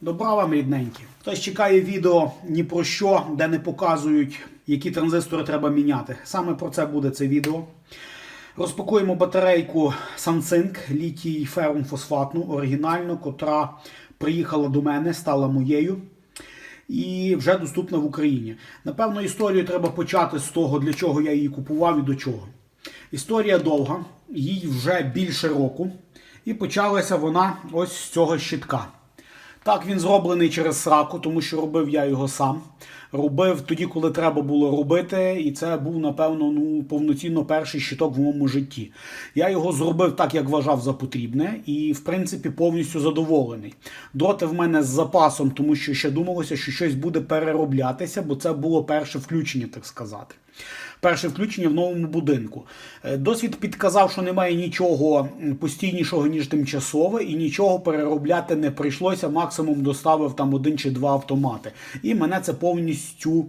Добра вам рідненькі. Хтось чекає відео ні про що, де не показують, які транзистори треба міняти. Саме про це буде це відео. Розпакуємо батарейку SunSync літій ферум фосфатну оригінальну, котра приїхала до мене, стала моєю і вже доступна в Україні. Напевно, історію треба почати з того, для чого я її купував і до чого. Історія довга, їй вже більше року, і почалася вона ось з цього щитка. Так, він зроблений через сраку, тому що робив я його сам. Робив тоді, коли треба було робити, і це був, напевно, ну, повноцінно перший щиток в моєму житті. Я його зробив так, як вважав за потрібне, і, в принципі, повністю задоволений. Дроти в мене з запасом, тому що ще думалося, що щось буде перероблятися, бо це було перше включення, так сказати. Перше включення в новому будинку. Е, Досвід підказав, що немає нічого постійнішого, ніж тимчасове, і нічого переробляти не прийшлося. Максимум доставив там один чи два автомати. І мене це повністю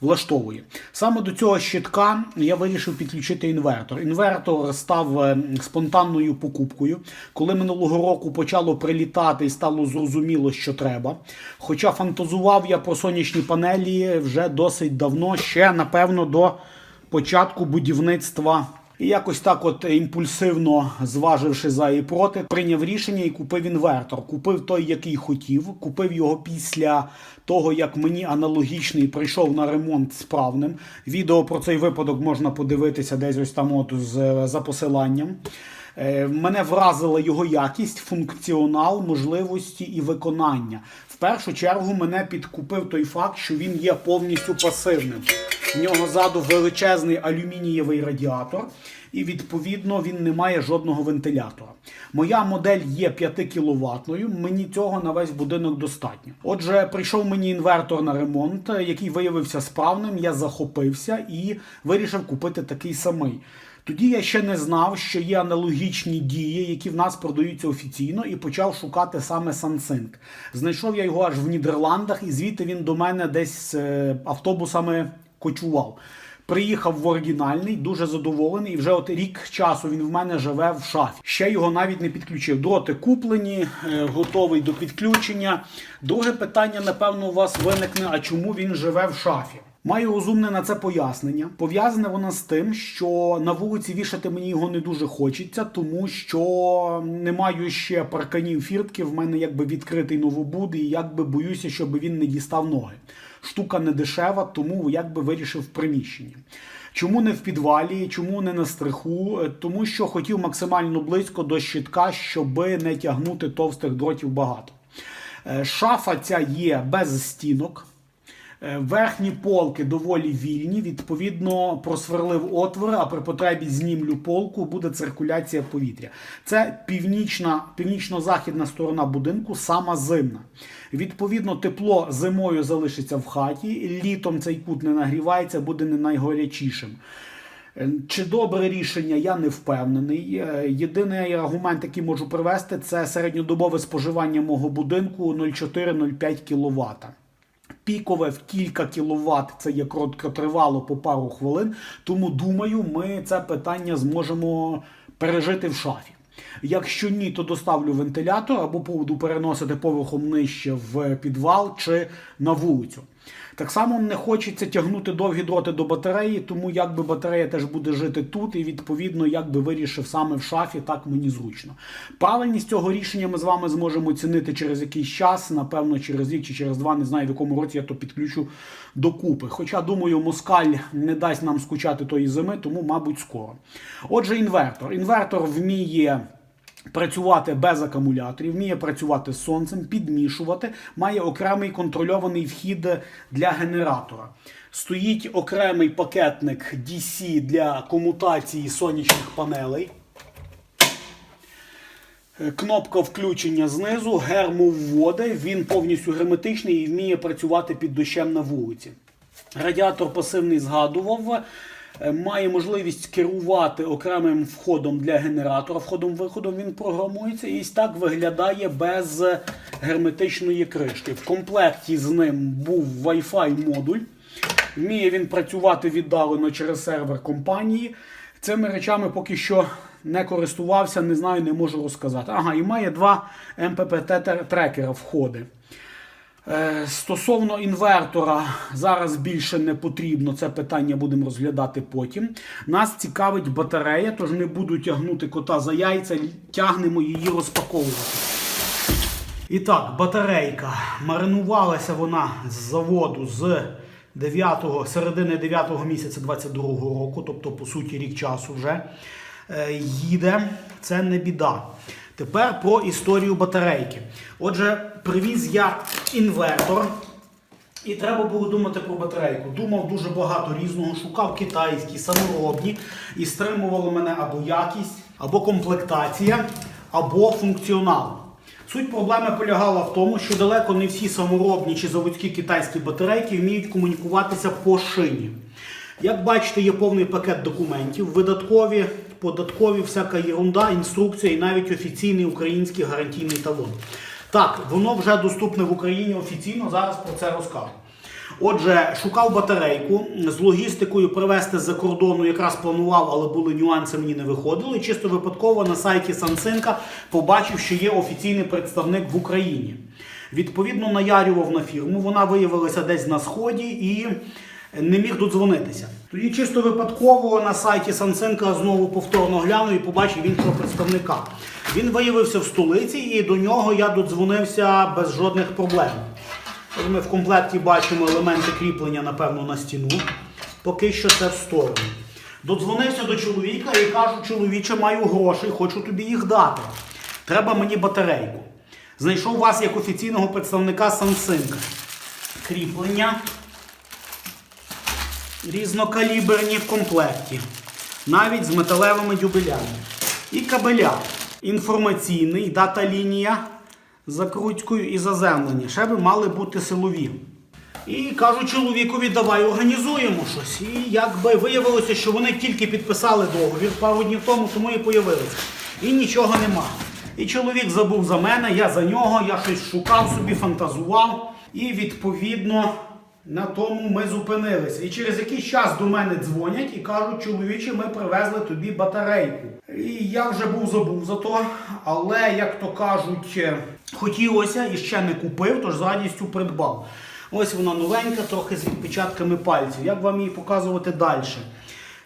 влаштовує. Саме до цього щитка я вирішив підключити інвертор. Інвертор став е, спонтанною покупкою. Коли минулого року почало прилітати і стало зрозуміло, що треба. Хоча фантазував я про сонячні панелі вже досить давно, ще напевно до початку будівництва. І якось так, от імпульсивно зваживши за і проти, прийняв рішення і купив інвертор. Купив той, який хотів. Купив його після того, як мені аналогічний прийшов на ремонт справним. Відео про цей випадок можна подивитися десь ось там, от з, за посиланням. Е, Мене вразила його якість, функціонал, можливості і виконання. В першу чергу мене підкупив той факт, що він є повністю пасивним. В нього ззаду величезний алюмінієвий радіатор, і відповідно він не має жодного вентилятора. Моя модель є 5 кіловатною, мені цього на весь будинок достатньо. Отже, прийшов мені інвертор на ремонт, який виявився справним. Я захопився і вирішив купити такий самий. Тоді я ще не знав, що є аналогічні дії, які в нас продаються офіційно, і почав шукати саме SunSync. Знайшов я його аж в Нідерландах, і звідти він до мене десь е, автобусами кочував. Приїхав в оригінальний, дуже задоволений, і вже от рік часу він в мене живе в шафі. Ще його навіть не підключив. Дроти куплені, е, готовий до підключення. Друге питання, напевно, у вас виникне: а чому він живе в шафі? Маю розумне на це пояснення. Пов'язане воно з тим, що на вулиці вішати мені його не дуже хочеться, тому що не маю ще парканів фіртки. В мене якби відкритий новобуд, і якби боюся, щоб він не дістав ноги. Штука не дешева, тому якби вирішив в приміщенні. Чому не в підвалі, чому не на стриху? Тому що хотів максимально близько до щитка, щоб не тягнути товстих дротів багато. Е, Шафа ця є без стінок. Е, Верхні полки доволі вільні, відповідно, просверлив отвори, а при потребі знімлю полку, буде циркуляція повітря. Це північна, північно-західна сторона будинку, сама зимна. Відповідно, тепло зимою залишиться в хаті, літом цей кут не нагрівається, буде не найгарячішим. Е, Чи добре рішення, я не впевнений. Е, Єдиний аргумент, який можу привести, це середньодобове споживання мого будинку 0,4-0,5 кВт. Пікове в кілька кіловат це є короткотривало по пару хвилин. Тому думаю, ми це питання зможемо пережити в шафі. Якщо ні, то доставлю вентилятор або буду переносити поверхом нижче в підвал чи на вулицю. Так само не хочеться тягнути довгі дроти до батареї, тому якби батарея теж буде жити тут, і відповідно якби вирішив саме в шафі, так мені зручно. Правильність цього рішення ми з вами зможемо оцінити через якийсь час, напевно, через рік чи через два, не знаю в якому році я то підключу докупи. Хоча, думаю, москаль не дасть нам скучати тої зими, тому, мабуть, скоро. Отже, інвертор. Інвертор вміє. Працювати без акумуляторів, вміє працювати з сонцем, підмішувати, має окремий контрольований вхід для генератора. Стоїть окремий пакетник DC для комутації сонячних панелей. Кнопка включення знизу, гермовводи, він повністю герметичний і вміє працювати під дощем на вулиці. Радіатор пасивний згадував. Е, Має можливість керувати окремим входом для генератора. Входом-виходом він програмується і так виглядає без герметичної кришки. В комплекті з ним був Wi-Fi модуль. Вміє він працювати віддалено через сервер компанії. Цими речами поки що не користувався, не знаю, не можу розказати. Ага, і має два МППТ-трекера входи. Е, Стосовно інвертора, зараз більше не потрібно. Це питання будемо розглядати потім. Нас цікавить батарея, тож не буду тягнути кота за яйця, тягнемо її розпаковувати. І так, батарейка. Маринувалася вона з заводу з 9, середини 9 місяця 22 року, тобто, по суті, рік часу вже е, їде. Це не біда. Тепер про історію батарейки. Отже, привіз я інвертор. І треба було думати про батарейку. Думав дуже багато різного, шукав китайські, саморобні, і стримувало мене або якість, або комплектація, або функціонал. Суть проблеми полягала в тому, що далеко не всі саморобні чи заводські китайські батарейки вміють комунікуватися по шині. Як бачите, є повний пакет документів, видаткові, податкові, всяка єрунда, інструкція і навіть офіційний український гарантійний талон. Так, воно вже доступне в Україні офіційно, зараз про це розкажу. Отже, шукав батарейку з логістикою привезти з-за кордону, якраз планував, але були нюанси, мені не виходило. І чисто випадково на сайті Сансинка побачив, що є офіційний представник в Україні. Відповідно, наярював на фірму. Вона виявилася десь на сході і не міг додзвонитися. Тоді чисто випадково на сайті Сансинка знову повторно глянув і побачив іншого представника. Він виявився в столиці, і до нього я додзвонився без жодних проблем. Ми в комплекті бачимо елементи кріплення, напевно, на стіну. Поки що це в сторону. Додзвонився до чоловіка і кажу, чоловіче, маю гроші, хочу тобі їх дати. Треба мені батарейку. Знайшов вас як офіційного представника Сансинка. Кріплення різнокаліберні в комплекті, навіть з металевими дюбелями. І кабеля. Інформаційний, дата лінія з закруткою і заземлення. Ще би мали бути силові. І кажу чоловікові, давай організуємо щось. І якби виявилося, що вони тільки підписали договір пару днів тому, тому і появилися. І нічого нема. І чоловік забув за мене, я за нього, я щось шукав собі, фантазував. І відповідно на тому ми зупинилися. І через якийсь час до мене дзвонять і кажуть, чоловіче, ми привезли тобі батарейку. І я вже був забув за то, але, як то кажуть, е, хотілося і ще не купив, тож з радістю придбав. Ось вона новенька, трохи з відпечатками пальців. Як вам її показувати далі?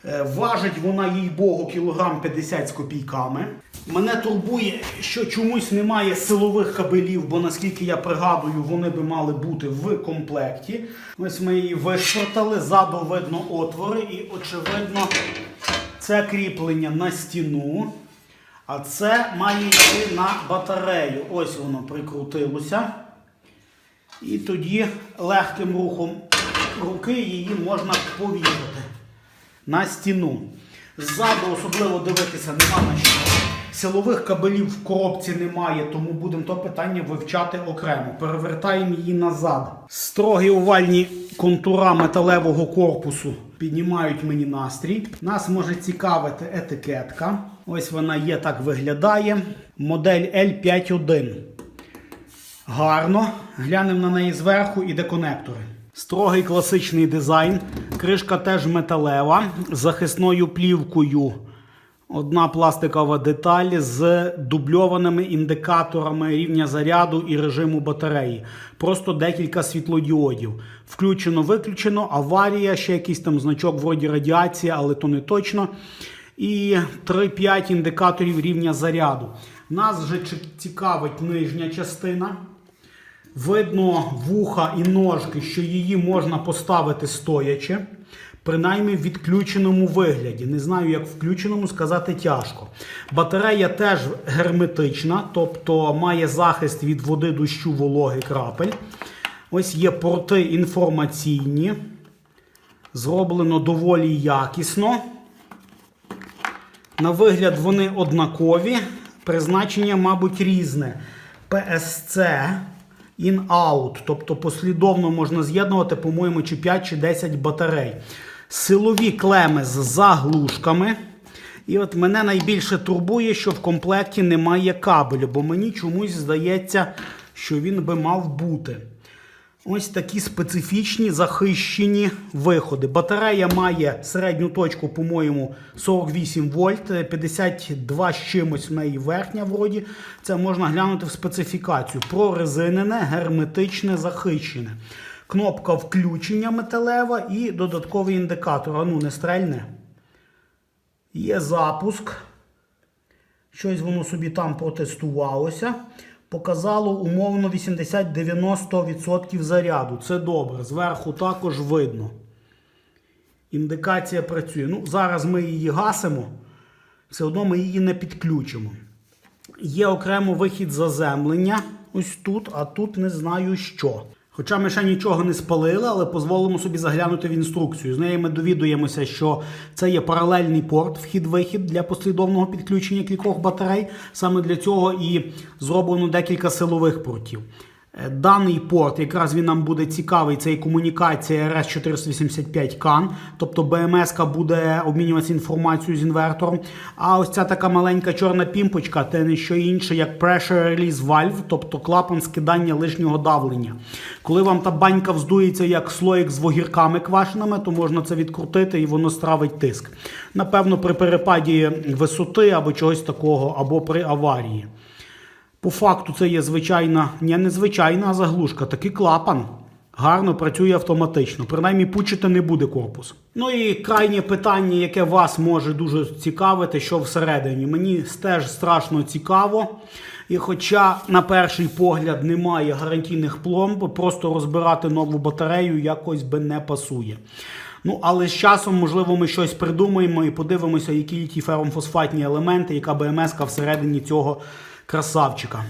Е, Важить вона, їй Богу, кілограм 50 з копійками. Мене турбує, що чомусь немає силових кабелів, бо наскільки я пригадую, вони би мали бути в комплекті. Ось ми її вишвартали, ззаду видно отвори, і очевидно, це кріплення на стіну. А це має йти на батарею. Ось воно прикрутилося. І тоді легким рухом руки її можна повісити на стіну. Ззаду особливо дивитися нема на що. Силових кабелів в коробці немає, тому будемо то питання вивчати окремо. Перевертаємо її назад. Строгі овальні контура металевого корпусу піднімають мені настрій. Нас може цікавити етикетка. Ось вона є, так виглядає. Модель L51. Гарно. Глянемо на неї зверху і деконектори. Строгий класичний дизайн. Кришка теж металева з захисною плівкою. Одна пластикова деталь з дубльованими індикаторами рівня заряду і режиму батареї. Просто декілька світлодіодів. Включено, виключено, аварія, ще якийсь там значок вроді радіації, але то не точно. І 3-5 індикаторів рівня заряду. Нас вже цікавить нижня частина. Видно вуха і ножки, що її можна поставити стоячи, принаймні в відключеному вигляді. Не знаю, як включеному сказати тяжко. Батарея теж герметична, тобто має захист від води, дощу, вологи, крапель. Ось є порти інформаційні. Зроблено доволі якісно. На вигляд вони однакові. Призначення, мабуть, різне. PSC in-out, тобто послідовно можна з'єднувати, по-моєму, чи 5 чи 10 батарей. Силові клеми з заглушками. І от мене найбільше турбує, що в комплекті немає кабелю, бо мені чомусь здається, що він би мав бути. Ось такі специфічні захищені виходи. Батарея має середню точку, по-моєму, 48 вольт, 52 з чимось в неї верхня вроді. Це можна глянути в специфікацію. Прорезинене, герметичне, захищене. Кнопка включення металева і додатковий індикатор. А ну, не стрельне. Є запуск. Щось воно собі там протестувалося. Показало умовно 80-90% заряду. Це добре. Зверху також видно. Індикація працює. Ну, зараз ми її гасимо. Все одно ми її не підключимо. Є окремо вихід заземлення. Ось тут, а тут не знаю що. Хоча ми ще нічого не спалили, але дозволимо собі заглянути в інструкцію. З неї ми довідуємося, що це є паралельний порт, вхід-вихід для послідовного підключення кількох батарей. Саме для цього і зроблено декілька силових портів. Е, Даний порт, якраз він нам буде цікавий, це і комунікація RS485 CAN, тобто БМС буде обмінюватися інформацією з інвертором. А ось ця така маленька чорна пімпочка, це не що інше, як Pressure Release Valve, тобто клапан скидання лишнього давлення. Коли вам та банька вздується як слоїк з вогірками квашеними, то можна це відкрутити і воно стравить тиск. Напевно, при перепаді висоти або чогось такого, або при аварії. По факту це є звичайна, не незвичайна, заглушка. Такий клапан гарно працює автоматично. Принаймні пучити не буде корпус. Ну і крайнє питання, яке вас може дуже цікавити, що всередині. Мені теж страшно цікаво. І хоча на перший погляд немає гарантійних пломб, просто розбирати нову батарею якось би не пасує. Ну, але з часом, можливо, ми щось придумаємо і подивимося, які ті ферромфосфатні елементи, яка БМС всередині цього красавчика.